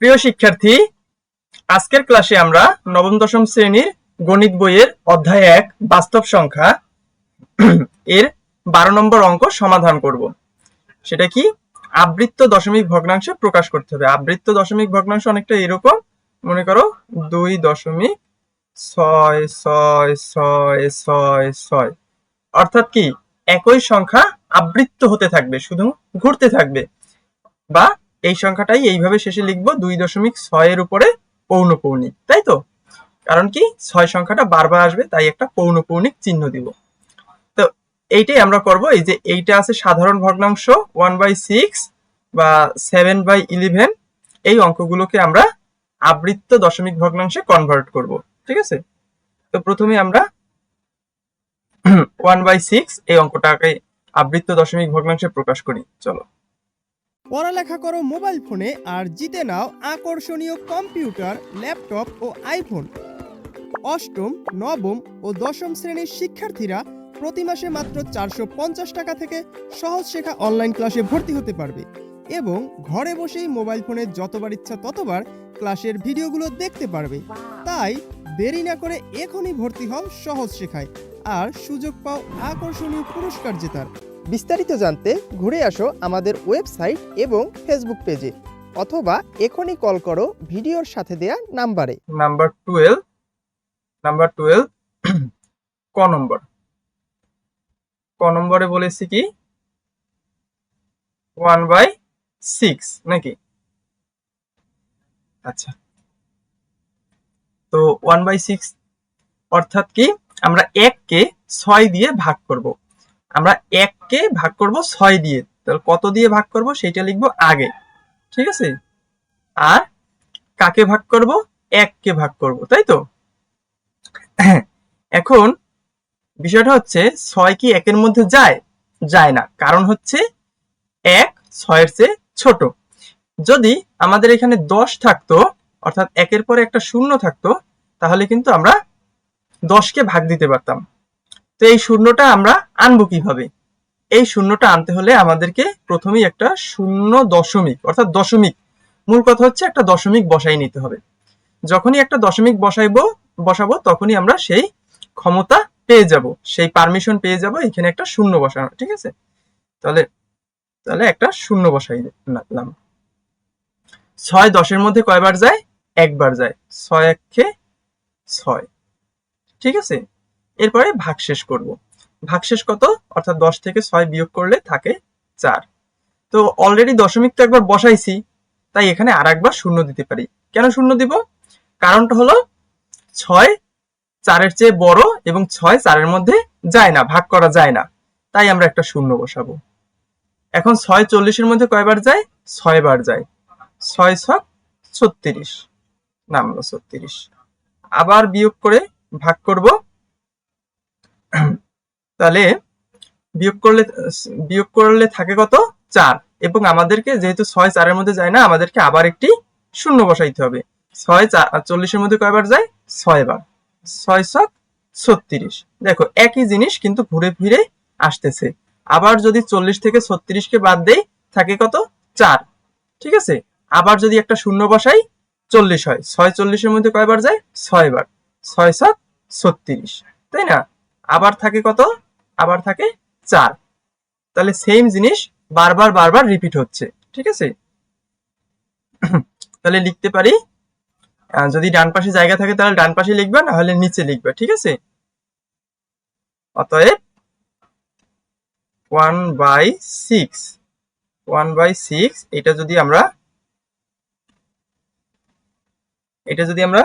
প্রিয় শিক্ষার্থী, আজকের ক্লাসে আমরা নবম, দশম শ্রেণির গণিত বইয়ের অধ্যায় এক, বাস্তব সংখ্যা এর বারো নম্বর অঙ্ক সমাধান করব। সেটা কি? আবৃত্ত দশমিক ভগ্নাংশে প্রকাশ করতে হবে। আবৃত্ত দশমিক ভগ্নাংশ অনেকটা এরকম। মনে করো, দুই দশমিক ছয় ছয় ছয় ছয় ছয়। অর্থাৎ কি? একই সংখ্যা আবৃত্ত হতে থাকবে, শুধু ঘুরতে থাকবে। বা এই সংখ্যাটাই এইভাবে শেষে লিখব দুই দশমিক ছয়ের উপরে পৌনপৌনিক তাই তো? কারণ কি? ছয় সংখ্যাটা বারবার আসবে, তাই একটা পৌনপৌনিক চিহ্ন দিব। তো এইটাই আমরা করব, এই যে এইটা আছে সাধারণ ভগ্নাংশ ওয়ান বাই সিক্স বা সেভেন বাই ইলেভেন এই অঙ্কগুলোকে আমরা আবৃত্ত দশমিক ভগ্নাংশে কনভার্ট করব, ঠিক আছে? তো প্রথমে আমরা ওয়ান বাই সিক্স এই অঙ্কটাকে আবৃত্ত দশমিক ভগ্নাংশে প্রকাশ করি, চলো। পড়ালেখা করো মোবাইল ফোনে আর জিতে নাও আকর্ষণীয় কম্পিউটার, ল্যাপটপ ও আইফোন। অষ্টম, নবম ও দশম শ্রেণির শিক্ষার্থীরা প্রতি মাসে মাত্র চারশো পঞ্চাশ টাকা থেকে সহজ শেখা অনলাইন ক্লাসে ভর্তি হতে পারবে এবং ঘরে বসেই মোবাইল ফোনে যতবার ইচ্ছা ততবার ক্লাসের ভিডিওগুলো দেখতে পারবে। তাই দেরি না করে এখনই ভর্তি হও সহজ শেখায় আর সুযোগ পাও আকর্ষণীয় পুরস্কার জেতার। বিস্তারিত জানতে ঘুরে আসো আমাদের ওয়েবসাইট এবং ফেসবুক পেজে, অথবা এখনই কল করো ভিডিওর সাথে দেয়া নাম্বারে। নাম্বার টুয়েলভ নাম্বার টুয়েলভ, ক নম্বর। ক নম্বরে বলেছি কি? ওয়ান বাই সিক্স, নাকি? আচ্ছা। তো ওয়ান বাই সিক্স অর্থাৎ কি? আমরা এককে ছয় দিয়ে ভাগ করব। আমরা এককে ভাগ করব ছয় দিয়ে। তাহলে কত দিয়ে ভাগ করব? সেটা লিখব আগে। ঠিক আছে? আর কাকে ভাগ করব? এককে ভাগ করব, তাই তো? এখন বিষয়টা হচ্ছে, ছয় কি একের মধ্যে যায়? যায় না। কারণ হচ্ছে এক ছয়ের চেয়ে ছোট। যদি আমাদের এখানে দশ থাকতো, অর্থাৎ একের পরে একটা শূন্য থাকতো, তাহলে কিন্তু আমরা দশকে ভাগ দিতে পারতাম। তো এই শূন্যটা আমরা আনব কীভাবে? এই শূন্যটা আনতে হলে আমাদেরকে প্রথমেই একটা শূন্য দশমিক, অর্থাৎ দশমিক, মূল কথা হচ্ছে একটা দশমিক বসাই নিতে হবে। যখনই একটা দশমিক বসাইবো, বসাবো, তখনই আমরা সেই ক্ষমতা পেয়ে যাব, সেই পারমিশন পেয়ে যাব, এখানে একটা শূন্য বসানো, ঠিক আছে? তাহলে তাহলে একটা শূন্য বসাই দিলাম ছয় দশের মধ্যে কয়বার যায়? একবার যায়। ছয় একে ছয়, ঠিক আছে? এরপরে ভাগশেষ করব। ভাগশেষ কত? অর্থাৎ দশ থেকে ছয় বিয়োগ করলে থাকে চার। তো অলরেডি দশমিক তো একবার বসাইছি, তাই এখানে আর একবার শূন্য দিতে পারি। কেন শূন্য দিব? কারণটা হলো ছয় চারের চেয়ে বড় এবং ছয় চারের মধ্যে যায় না, ভাগ করা যায় না। তাই আমরা একটা শূন্য বসাবো। এখন ছয় চল্লিশের মধ্যে কয়বার যায়? ছয় বার যায়। ছয় ছক ছত্রিশ নামলো ছত্রিশ। আবার বিয়োগ করে ভাগ করব। তাহলে বিয়োগ করলে বিয়োগ করলে থাকে কত? চার। এবং আমাদেরকে যেহেতু ছয় চারের মধ্যে যায় না, আমাদেরকে আবার একটি শূন্য বসাইতে হবে। ছয় চার চল্লিশের মধ্যে কয়বার যায়? ছয় বার। ছয় ছক ছত্রিশ। দেখো, একই জিনিস কিন্তু ঘুরে ফিরে আসতেছে। আবার যদি চল্লিশ থেকে ছত্রিশকে বাদ দেই, থাকে কত? চার। ঠিক আছে? আবার যদি একটা শূন্য বসাই, চল্লিশ হয়। ছয় চল্লিশের মধ্যে কয়বার যায়? ছয় বার। ছয় ছক ছত্রিশ। তাই না? আবার থাকে কত? আবার থাকে চার। তাহলে সেম জিনিস বারবার বারবার রিপিট হচ্ছে, ঠিক আছে? তাহলে লিখতে পারি যদি ডান পাশে জায়গা থাকে তাহলে ডান পাশে লিখবে, না হলে নিচে লিখবে, ঠিক আছে? অতএব one by six one by six এটা যদি আমরা, এটা যদি আমরা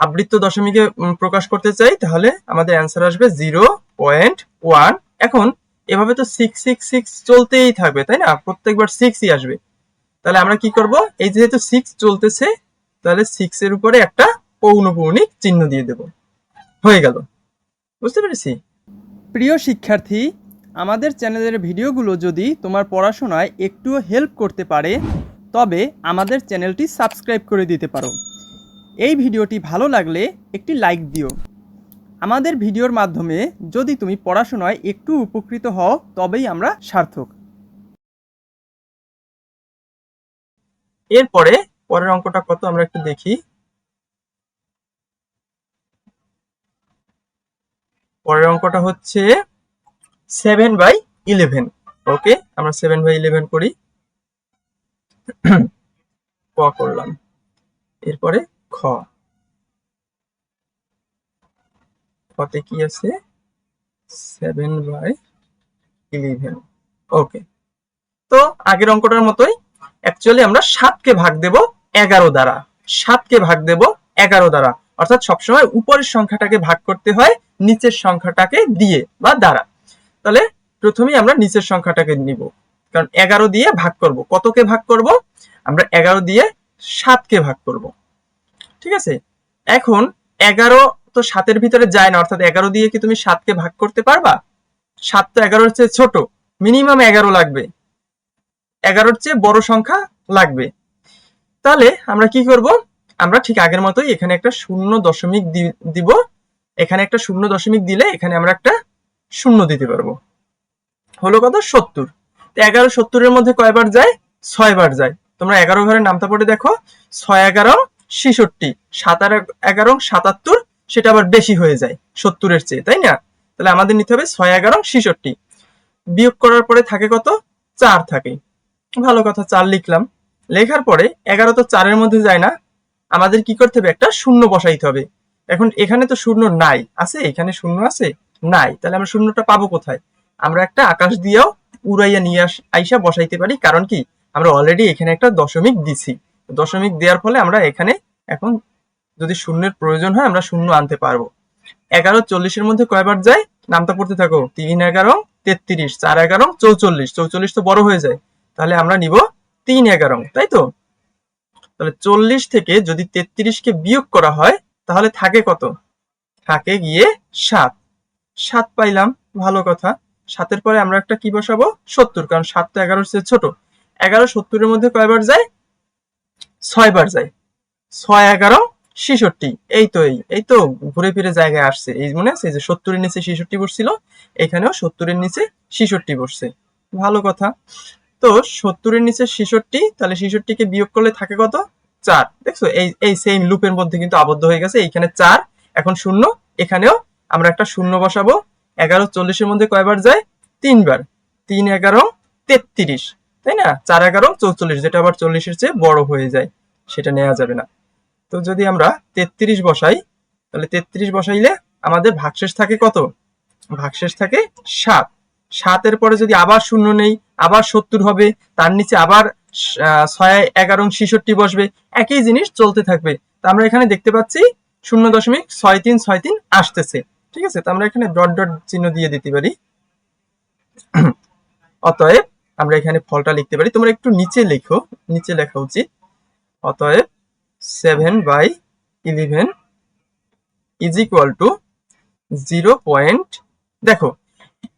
আবৃত্ত দশমিকে প্রকাশ করতে চাই, তাহলে আমাদের অ্যান্সার আসবে জিরো পয়েন্ট ওয়ান এখন এভাবে তো সিক্স সিক্স সিক্স চলতেই থাকবে, তাই না? প্রত্যেকবার সিক্সই আসবে। তাহলে আমরা কি করব? এই যেহেতু সিক্স চলতেছে, তাহলে সিক্স এর উপরে একটা পৌনপৌনিক চিহ্ন দিয়ে দেব। হয়ে গেল। বুঝতে পেরেছি? প্রিয় শিক্ষার্থী, আমাদের চ্যানেলের ভিডিওগুলো যদি তোমার পড়াশোনায় একটুও হেল্প করতে পারে, তবে আমাদের চ্যানেলটি সাবস্ক্রাইব করে দিতে পারো। এই ভিডিওটি ভালো লাগলে একটি লাইক দিও। আমাদের ভিডিওর মাধ্যমে যদি তুমি পড়াশোনায় একটু উপকৃত হও, তবেই আমরা সার্থক। এরপরে পরের অঙ্কটা কত আমরা একটু দেখি। পরের অঙ্কটা হচ্ছে সেভেন বাই ইলেভেন ওকে আমরা সেভেন বাই ইলেভেন করি। ক করলাম। এরপরে খ। খতে কি আছে? সেভেন বাই ইলেভেন ওকে তো আগের অঙ্কটার মতোই অ্যাকচুয়ালি আমরা সাতকে ভাগ দেব এগারো দ্বারা। সাতকে ভাগ দেব এগারো দ্বারা। অর্থাৎ সবসময় উপরের সংখ্যাটাকে ভাগ করতে হয়, নিচের সংখ্যাটাকে দিয়ে বা দ্বারা। তাহলে প্রথমেই আমরা নিচের সংখ্যাটাকে নিব। কারণ এগারো দিয়ে ভাগ করব। কতকে ভাগ করব? আমরা এগারো দিয়ে সাতকে ভাগ করব। ঠিক আছে? এখন এগারো তো সাতের ভিতরে যায় না, অর্থাৎ এগারো দিয়ে কি তুমি সাতকে ভাগ করতে পারবা? সাত তো এগারোর চেয়ে ছোট মিনিমাম এগারো লাগবে। এগারোর চেয়ে বড় সংখ্যা লাগবে। তাহলে আমরা কি করব? আমরা ঠিক আগের মতোই এখানে একটা শূন্য দশমিক দিব। এখানে একটা শূন্য দশমিক দিলে এখানে আমরা একটা শূন্য দিতে পারব। হলো কত? সত্তর। তো এগারো সত্তরের মধ্যে কয়বার যায়? ছয় বার যায়। তোমরা এগারো ঘরের নামটা পড়ে দেখো। ছয় এগারো ছিষট্টি, সাত আর এগারো, সাতাত্তর সেটা আবার বেশি হয়ে যায়, সত্তরের চেয়ে, তাই না? তাহলে আমাদের নিতে হবে ছয় এগারো ছিষট্টি। বিয়োগ করার পরে থাকে কত? চার থাকে। ভালো কথা, চার লিখলাম। লেখার পরে এগারো তো চারের মধ্যে যায় না। আমাদের কি করতে হবে? একটা শূন্য বসাইতে হবে। এখন এখানে তো শূন্য নাই। আছে? এখানে শূন্য আছে? নাই। তাহলে আমরা শূন্যটা পাবো কোথায়? আমরা একটা আকাশ দিয়েও উড়াইয়া নিয়ে আস, আইসা বসাইতে পারি। কারণ কি? আমরা অলরেডি এখানে একটা দশমিক দিছি। দশমিক দেওয়ার ফলে আমরা এখানে এখন যদি শূন্যের প্রয়োজন হয়, আমরা শূন্য আনতে পারব। এগারো চল্লিশের মধ্যে কয়বার যায়? নামটা পড়তে থাকো। তিন এগারো, তেত্রিশ। চার এগারো, চৌচল্লিশ। চৌচল্লিশ তো বড় হয়ে যায়। তাহলে আমরা নিব তিন এগারো, তাই তো? তাহলে চল্লিশ থেকে যদি তেত্রিশকে বিয়োগ করা হয়, তাহলে থাকে কত? থাকে গিয়ে সাত। সাত পাইলাম, ভালো কথা। সাতের পরে আমরা একটা কি বসাবো? সত্তর, কারণ সাত তো এগারোর চেয়ে ছোট। এগারো সত্তরের মধ্যে কয়বার যায়? ছয়বার যায়। ছয় এগারো ছিষট্টি। এই তো এই এই তো ঘুরে ফিরে জায়গায় আসছে। এই মনে আছে যে সত্তরের নিচে ছিষট্টি বসছিল এখানেও সত্তরের নিচে ছিষট্টি বসছে ভালো কথা। তো সত্তরের নিচে ছিষট্টি, তাহলে ছিষট্টিকে বিয়োগ করলে থাকে কত? চার। দেখছ? এই এই সেম লুপের মধ্যে কিন্তু আবদ্ধ হয়ে গেছে। এইখানে চার, এখন শূন্য। এখানেও আমরা একটা শূন্য বসাবো। এগারো চল্লিশের মধ্যে কয়বার যায়? তিনবার। তিন এগারো, তেত্রিশ। তাই না? চার এগারো, চৌচল্লিশ। যেটা আবার চল্লিশের চেয়ে বড় হয়ে যায়, সেটা নেওয়া যাবে না। তো যদি আমরা তেত্রিশ বসাই, তাহলে তেত্রিশ বসাইলে আমাদের ভাগশেষ থাকে কত? ভাগশেষ থাকে সাত। সাতের পরে যদি আবার শূন্য নেই, আবার সত্তর হবে, তার নিচে আবার ছয়, এগারো ছিষট্টি বসবে। একই জিনিস চলতে থাকবে। তা আমরা এখানে দেখতে পাচ্ছি শূন্য দশমিক ছয় তিন ছয় তিন আসতেছে। ঠিক আছে? তো আমরা এখানে ডট ডট চিহ্ন দিয়ে দিতে পারি। অতএব আমরা এখানে ফলটা লিখতে পারি। তোমরা একটু নিচে লেখো। নিচে লেখা উচিত। অতএব seven by eleven is equal to zero point দেখো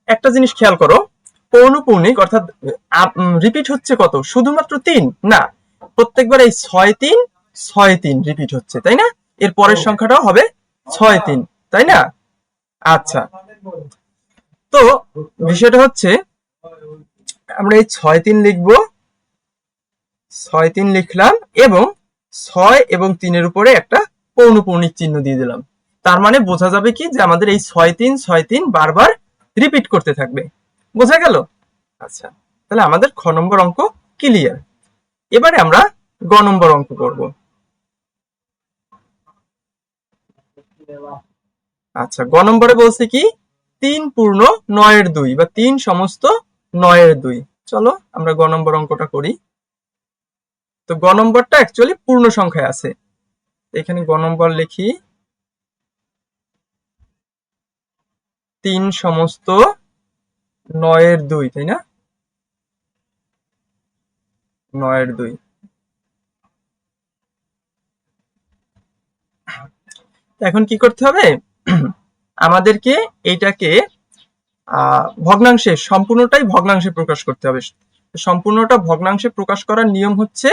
একটা জিনিস খেয়াল করো পৌনপৌনিক অর্থাৎ রিপিট হচ্ছে কত? শুধুমাত্র তিন? না প্রত্যেকবার এই ছয় তিন ছয় তিন রিপিট হচ্ছে তাই না? এর পরের সংখ্যাটাও হবে ছয় তিন তাই না? আচ্ছা। তো বিষয়টা হচ্ছে আমরা এই ছয় তিন লিখব ছয় তিন লিখলাম এবং ছয় এবং তিনের উপরে একটা পৌনপৌনিক চিহ্ন দিয়ে দিলাম। তার মানে বোঝা যাবে কি যে আমাদের এই ছয় তিন ছয় তিন বারবার রিপিট করতে থাকবে। বোঝা গেল? আচ্ছা তাহলে আমাদের খ নম্বর অঙ্ক ক্লিয়ার এবারে আমরা গ নম্বর অঙ্ক করব। আচ্ছা গ নম্বরে বলছে কি? তিন পূর্ণ নয়ের দুই বা তিন সমস্ত নয়ের দুই। চলো আমরা গ নম্বর অঙ্কটা করি। তো গ নম্বরটা অ্যাকচুয়ালি পূর্ণ সংখ্যায় আছে। এখানে গ নম্বর লিখি। তিন সমস্ত নয়ের দুই, তাই না? নয়ের দুই। এখন কি করতে হবে? আমাদেরকে এইটাকে ভগ্নাংশে, সম্পূর্ণটাই ভগ্নাংশে প্রকাশ করতে হবে। সম্পূর্ণটা ভগ্নাংশে প্রকাশ করার নিয়ম হচ্ছে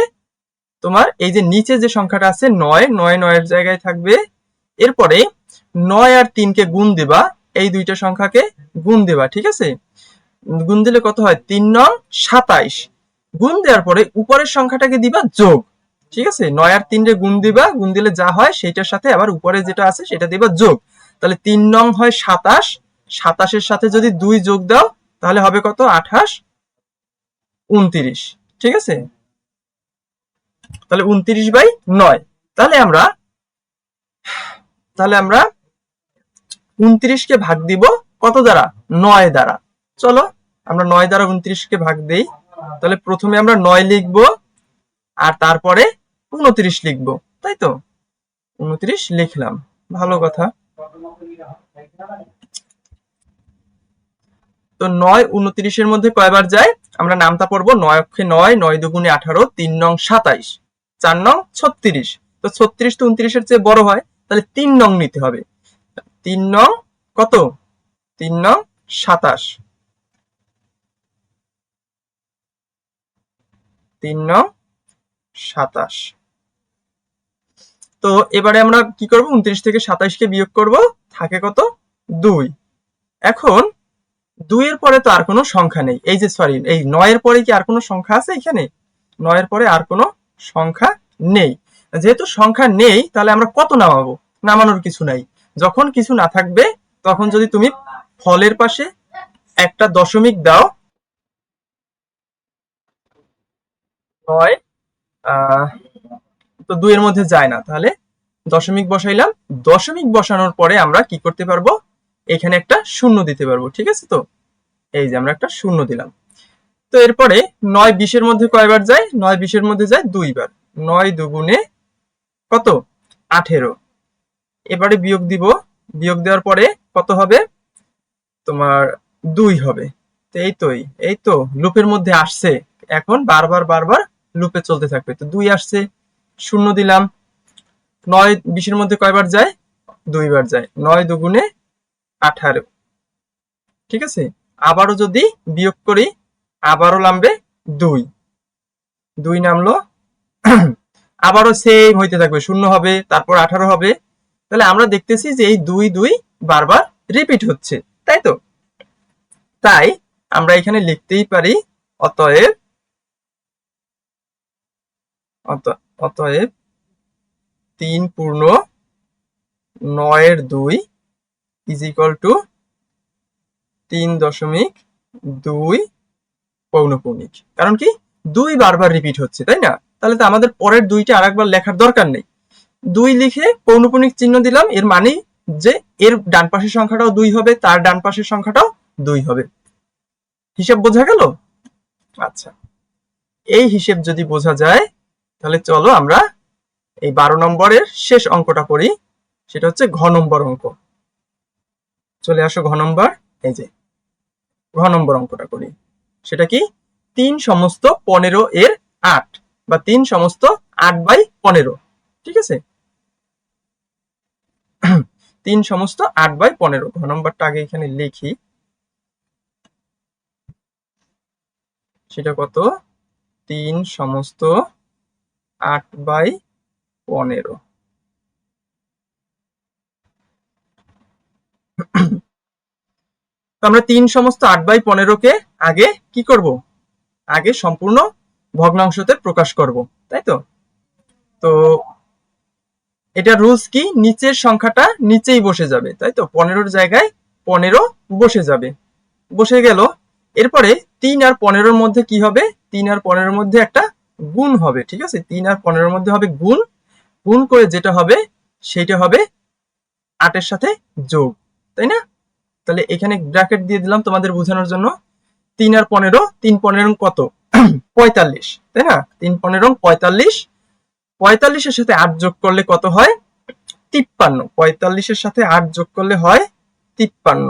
তোমার এই যে নিচে যে সংখ্যাটা আছে নয় নয় নয়ের জায়গায় থাকবে। এরপরে নয় আর তিনকে গুণ দেবা, এই দুইটা সংখ্যাকে গুণ দেবা, ঠিক আছে? গুণ দিলে কত হয়? তিন নং সাতাইশ। গুণ দেওয়ার পরে উপরের সংখ্যাটাকে দিবা যোগ, ঠিক আছে? নয় আর তিনটে গুণ দিবা, গুণ দিলে যা হয় সেইটার সাথে আবার উপরে যেটা আছে সেটা দিবা যোগ। তাহলে তিন নং হয় সাতাশ, সাতাশের সাথে যদি দুই যোগ দাও, তাহলে হবে কত? আঠাশ, উনত্রিশ, ঠিক আছে? তাহলে উনত্রিশ বাই নয়। তাহলে আমরা তাহলে আমরা উনত্রিশকে ভাগ দিব কত দ্বারা? নয় দ্বারা। চলো, আমরা নয় দ্বারা উনত্রিশকে ভাগ দেই। তাহলে প্রথমে আমরা নয় লিখব, আর তারপরে উনত্রিশ লিখব। তাই তো? উনত্রিশ লিখলাম। ভালো কথা। তো নয় উনত্রিশের মধ্যে কয়বার যায়? আমরা নামটা পড়ব নয় অক্ষে নয় নয় দুগুণে আঠারো, তিন নং সাতাইশ। চার নং ছত্রিশ। তো ছত্রিশ তো উনত্রিশের চেয়ে বড় হয়, তাহলে তিন নং নিতে হবে। তিন নং কত? তিন নং সাতাশ। তিন নং সাতাশ। তো এবারে আমরা কি করব? উনত্রিশ থেকে সাতাইশকে বিয়োগ করব, থাকে কত? দুই। এখন দুইয়ের পরে তো আর কোনো সংখ্যা নেই। এই যে সরি এই নয়ের পরে কি আর কোনো সংখ্যা আছে এখানে? নয়ের পরে আর কোনো সংখ্যা নেই। যেহেতু সংখ্যা নেই, তাহলে আমরা কত নামাবো? নামানোর কিছু নাই। যখন কিছু না থাকবে, তখন যদি তুমি ফলের পাশে একটা দশমিক দাও নয় তো দুইয়ের মধ্যে যায় না। তাহলে দশমিক বসাইলাম। দশমিক বসানোর পরে আমরা কি করতে পারব? এখানে একটা শূন্য দিতে পারব, ঠিক আছে তো? এই যে আমরা একটা শূন্য দিলাম। তো এরপরে নয় বিশের মধ্যে কয়বার যায়? নয় বিশের মধ্যে যায় দুইবার। নয় দুগুণে কত? আঠেরো। এবারে বিয়োগ দিব। বিয়োগ দেওয়ার পরে কত হবে? তোমার দুই হবে। তো এই তোই এই তো লুপের মধ্যে আসছে। এখন বারবার বারবার লুপে চলতে থাকবে। তো দুই আসছে, শূন্য দিলাম। নয় বিশের মধ্যে কয়বার যায়? দুইবার যায়। নয় দুগুণে আঠারো। ঠিক আছে? আবারও যদি বিয়োগ করি আবারও নামবে দুই। দুই নামলো, আবারও সেম হইতে থাকবে, শূন্য হবে, তারপর আঠারো হবে। তাহলে আমরা দেখতেছি যে এই দুই দুই বারবার রিপিট হচ্ছে, তাই তো? তাই আমরা এখানে লিখতেই পারি অতএব, অত- অতএব তিন পূর্ণ নয়ের দুই ইজ ইকুয়াল টু তিন দশমিক দুই পৌনপৌনিক কারণ কি? দুই বারবার রিপিট হচ্ছে, তাই না? তাহলে তো আমাদের পরের দুইটা আরেকবার লেখার দরকার নেই। দুই লিখে পৌনপৌনিক চিহ্ন দিলাম, এর মানে যে এর ডান পাশের সংখ্যাটাও দুই হবে, তার ডান পাশের সংখ্যাটাও দুই হবে। হিসাব বোঝা গেল? আচ্ছা। এই হিসেব যদি বোঝা যায়, তাহলে চলো আমরা এই বারো নম্বরের শেষ অঙ্কটা করি। সেটা হচ্ছে ঘ নম্বর অঙ্ক। চলে আসো ঘ নম্বর, এই যে, ঘ নম্বর অঙ্কটা করি। সেটা কি? তিন সমস্ত পনেরো এর আট বা তিন সমস্ত আট বাই পনেরো। ঠিক আছে? তিন সমস্ত আট বাই পনেরো। ঘ নম্বরটা আগে এখানে লিখি। সেটা কত? তিন সমস্ত আট বাই পনেরো। তো আমরা তিন সমস্ত আট বাই পনেরোকে আগে কি করব? আগে সম্পূর্ণ ভগ্নাংশতে প্রকাশ করব, তাই তো? তো এটা রুলস কি? নিচের সংখ্যাটা নিচেই বসে যাবে, তাই তো? পনেরোর জায়গায় পনেরো বসে যাবে। বসে গেল। এরপরে তিন আর পনেরোর মধ্যে কি হবে? তিন আর পনেরোর মধ্যে একটা গুণ হবে, ঠিক আছে? তিন আর পনেরোর মধ্যে হবে গুণ। গুণ করে যেটা হবে, সেটা হবে আটের সাথে যোগ, তাই না? তাহলে এখানে ব্র্যাকেট দিয়ে দিলাম তোমাদের বোঝানোর জন্য। তিন আর পনেরো, তিন পনেরো কত? পঁয়তাল্লিশ, তাই না? তিন পনেরো পঁয়তাল্লিশ। পঁয়তাল্লিশের সাথে আট যোগ করলে কত হয়? তিপ্পান্ন। পঁয়তাল্লিশের সাথে আট যোগ করলে হয় তিপ্পান্ন।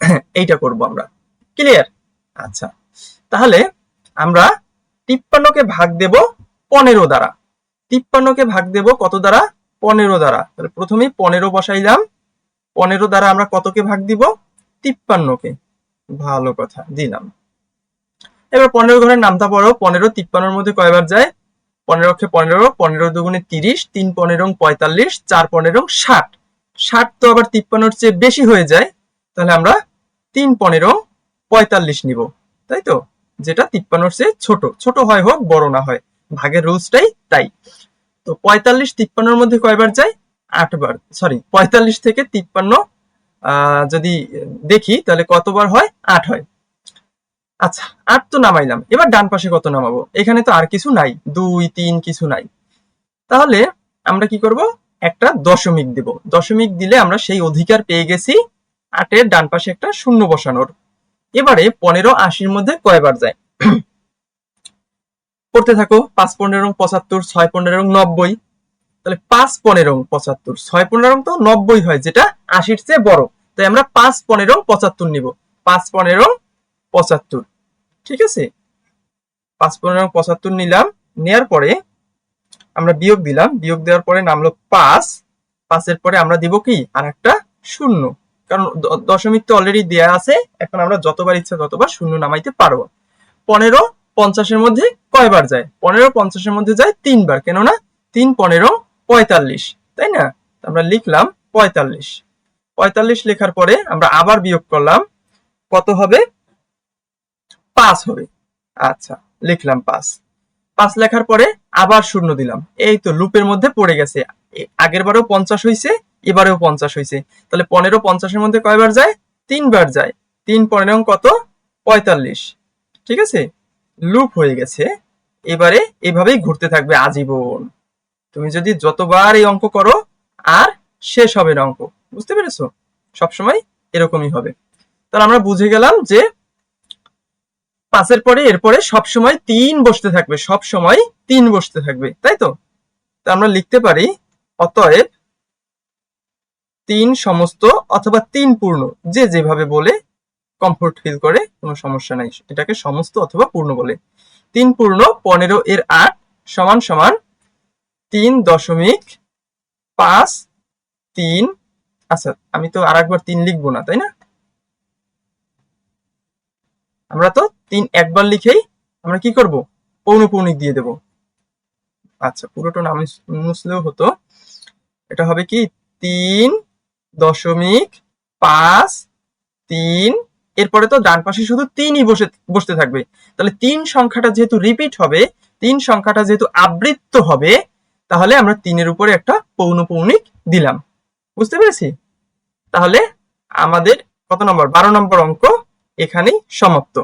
এইটা করব আমরা। ক্লিয়ার আচ্ছা। তাহলে আমরা তিপ্পান্নকে ভাগ দেব পনেরো দ্বারা। তিপ্পান্নকে ভাগ দেব কত দ্বারা? পনেরো দ্বারা। তাহলে প্রথমেই পনেরো বসাইলাম। পনেরো দ্বারা আমরা কতকে ভাগ দিব? তিপ্পান্নকে। ভালো কথা দিলাম এবার পনেরো ঘরের নামটা পড়ো। পনেরো তিপ্পান্নর মধ্যে কয়বার যায়? পনেরো অক্ষে পনেরো পনেরো দুগুণে তিরিশ, তিন পনেরো পঁয়তাল্লিশ, চার পনেরো ষাট। ষাট তো আবার তিপ্পান্নর চেয়ে বেশি হয়ে যায়, তাহলে আমরা তিন পনেরো পঁয়তাল্লিশ নিব। তাই তো? যেটা তিপ্পান্নর চেয়ে ছোট। ছোট হয় হোক, বড় না হয়। ভাগের রুলসটাই তাই। তো পঁয়তাল্লিশ তিপ্পান্নর মধ্যে কয়বার যায়? আটবার সরি পঁয়তাল্লিশ থেকে তিপ্পান্ন যদি দেখি, তাহলে কতবার হয়? আট হয়। আচ্ছা আট তো নামাইলাম। এবার ডান পাশে কত নামাবো? এখানে তো আর কিছু নাই। দুই, তিন কিছু নাই। তাহলে আমরা কি করব? একটা দশমিক দেব। দশমিক দিলে আমরা সেই অধিকার পেয়ে গেছি আটের ডান পাশে একটা শূন্য বসানোর। এবারে পনেরো আশির মধ্যে কয়বার যায়? পড়তে থাকো, পাঁচ পনেরো, পঁচাত্তর, ছয় পনেরো, নব্বই। তাহলে পাঁচ পনেরো পঁচাত্তর। ছয় পনেরো তো নব্বই হয়, যেটা আশির চেয়ে বড়। তাই আমরা পাঁচ পনেরো পঁচাত্তর নিব। পাঁচ পনেরো পঁচাত্তর। ঠিক আছে? পাঁচ পনেরো পঁচাত্তর নিলাম, নেয়ার পরে আমরা বিয়োগ দিলাম। বিয়োগ দেওয়ার পরে নামলো পাঁচ। পাঁচের পরে আমরা দিব কি? আর একটা শূন্য। কারণ দশমিক তো অলরেডি দেয়া আছে। এখন আমরা যতবার ইচ্ছা ততবার শূন্য নামাইতে পারব। পনেরো পঞ্চাশের মধ্যে কয়বার যায়? পনেরো পঞ্চাশের মধ্যে যায় তিনবার। কেননা তিন পনেরো পঁয়তাল্লিশ, তাই না? আমরা লিখলাম পঁয়তাল্লিশ। পঁয়তাল্লিশ লেখার পরে আমরা আবার বিয়োগ করলাম, কত হবে? পাঁচ হবে। আচ্ছা লিখলাম পাঁচ। পাঁচ লেখার পরে আবার শূন্য দিলাম। এই তো লুপের মধ্যে পড়ে গেছে। আগের বারেও পঞ্চাশ হয়েছে এবারেও পঞ্চাশ হয়েছে তাহলে পনেরো পঞ্চাশের মধ্যে কয়বার যায়? তিনবার যায়। তিন পনেরো কত? পঁয়তাল্লিশ। ঠিক আছে? লুপ হয়ে গেছে। এবারে এভাবেই ঘুরতে থাকবে আজীবন। তুমি যদি যতবার এই অঙ্ক করো, আর শেষ হবে না অঙ্ক। বুঝতে পেরেছ? সবসময় এরকমই হবে। তাহলে আমরা বুঝে গেলাম যে পাঁচের পরে, এরপরে সবসময় তিন বসতে থাকবে সব সময় তিন বসতে থাকবে, তাই তো? আমরা লিখতে পারি, অতএব তিন সমস্ত অথবা তিন পূর্ণ, যে যেভাবে বলে কমফোর্ট ফিল করে, কোনো সমস্যা নাই। এটাকে সমস্ত অথবা পূর্ণ বলে। তিন পূর্ণ, পনেরো এর আট সমান সমান তিন দশমিক পাঁচ তিন। আচ্ছা আমি তো আর একবার তিন লিখব না, তাই না? আমরা তো তিন একবার লিখেই আমরা কি করব? পৌনপৌনিক দিয়ে দেব। আচ্ছা পুরোটা নাম মুছলেও হতো। এটা হবে কি? তিন দশমিক পাঁচ তিন। এরপরে তো ডান পাশে শুধু তিনই বসে, বসতে থাকবে। তাহলে তিন সংখ্যাটা যেহেতু রিপিট হবে, তিন সংখ্যাটা যেহেতু আবৃত্ত হবে তাহলে আমরা তিনের উপরে একটা পৌনপৌনিক দিলাম। বুঝতে পেরেছি? তাহলে আমাদের কত নম্বর? বারো নম্বর অঙ্ক এখানেই সমাপ্ত।